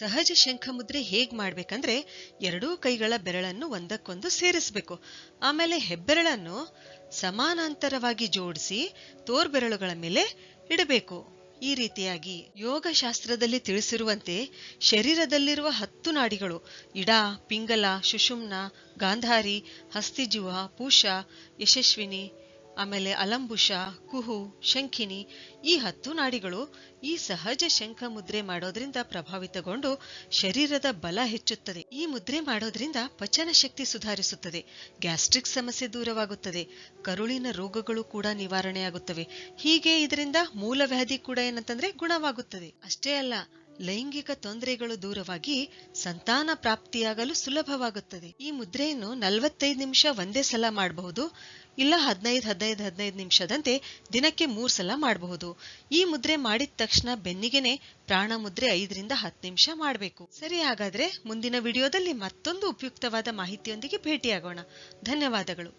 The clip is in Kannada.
ಸಹಜ ಶಂಖ ಮುದ್ರೆ ಹೇಗ್ ಮಾಡ್ಬೇಕಂದ್ರೆ ಎರಡೂ ಕೈಗಳ ಬೆರಳನ್ನು ಒಂದಕ್ಕೊಂದು ಸೇರಿಸಬೇಕು. ಆಮೇಲೆ ಹೆಬ್ಬೆರಳನ್ನು ಸಮಾನಾಂತರವಾಗಿ ಜೋಡಿಸಿ ತೋರ್ಬೆರಳುಗಳ ಮೇಲೆ ಇಡಬೇಕು. ಈ ರೀತಿಯಾಗಿ ಯೋಗ ಶಾಸ್ತ್ರದಲ್ಲಿ ತಿಳಿಸಿರುವಂತೆ ಶರೀರದಲ್ಲಿರುವ ಹತ್ತು ನಾಡಿಗಳು ಇಡ, ಪಿಂಗಲ ಶುಷುಮ್ನ ಗಾಂಧಾರಿ, ಹಸ್ತಿಜುವ, ಪೂಷ, ಯಶಸ್ವಿನಿ ಆಮೇಲೆ ಅಲಂಬುಷ, ಕುಹು, ಶಂಖಿನಿ, ಈ ಹತ್ತು ನಾಡಿಗಳು ಈ ಸಹಜ ಶಂಖ ಮುದ್ರೆ ಮಾಡೋದ್ರಿಂದ ಪ್ರಭಾವಿತಗೊಂಡು ಶರೀರದ ಬಲ ಹೆಚ್ಚುತ್ತದೆ. ಈ ಮುದ್ರೆ ಮಾಡೋದ್ರಿಂದ ಪಚನ ಶಕ್ತಿ ಸುಧಾರಿಸುತ್ತದೆ. ಗ್ಯಾಸ್ಟ್ರಿಕ್ ಸಮಸ್ಯೆ ದೂರವಾಗುತ್ತದೆ. ಕರುಳಿನ ರೋಗಗಳು ಕೂಡ ನಿವಾರಣೆಯಾಗುತ್ತವೆ. ಹೀಗೆ ಇದರಿಂದ ಮೂಲವ್ಯಾಧಿ ಕೂಡ ಏನಂತಂದ್ರೆ ಗುಣವಾಗುತ್ತದೆ. ಅಷ್ಟೇ ಅಲ್ಲ, ಲೈಂಗಿಕ ತೊಂದರೆಗಳು ದೂರವಾಗಿ ಸಂತಾನ ಪ್ರಾಪ್ತಿಯಾಗಲು ಸುಲಭವಾಗುತ್ತದೆ. ಈ ಮುದ್ರೆಯನ್ನು ನಲವತ್ತೈದು ನಿಮಿಷ ಒಂದೇ ಸಲ ಮಾಡಬಹುದು. ಇಲ್ಲ ಹದಿನೈದು ಹದಿನೈದು ಹದಿನೈದು ನಿಮಿಷದಂತೆ ದಿನಕ್ಕೆ ಮೂರು ಸಲ ಮಾಡಬಹುದು. ಈ ಮುದ್ರೆ ಮಾಡಿದ ತಕ್ಷಣ ಬೆನ್ನಿಗೆನೆ ಪ್ರಾಣ ಮುದ್ರೆ ಐದರಿಂದ ಹತ್ತು ನಿಮಿಷ ಮಾಡಬೇಕು. ಸರಿ, ಹಾಗಾದ್ರೆ ಮುಂದಿನ ವಿಡಿಯೋದಲ್ಲಿ ಮತ್ತೊಂದು ಉಪಯುಕ್ತವಾದ ಮಾಹಿತಿಯೊಂದಿಗೆ ಭೇಟಿಯಾಗೋಣ. ಧನ್ಯವಾದಗಳು.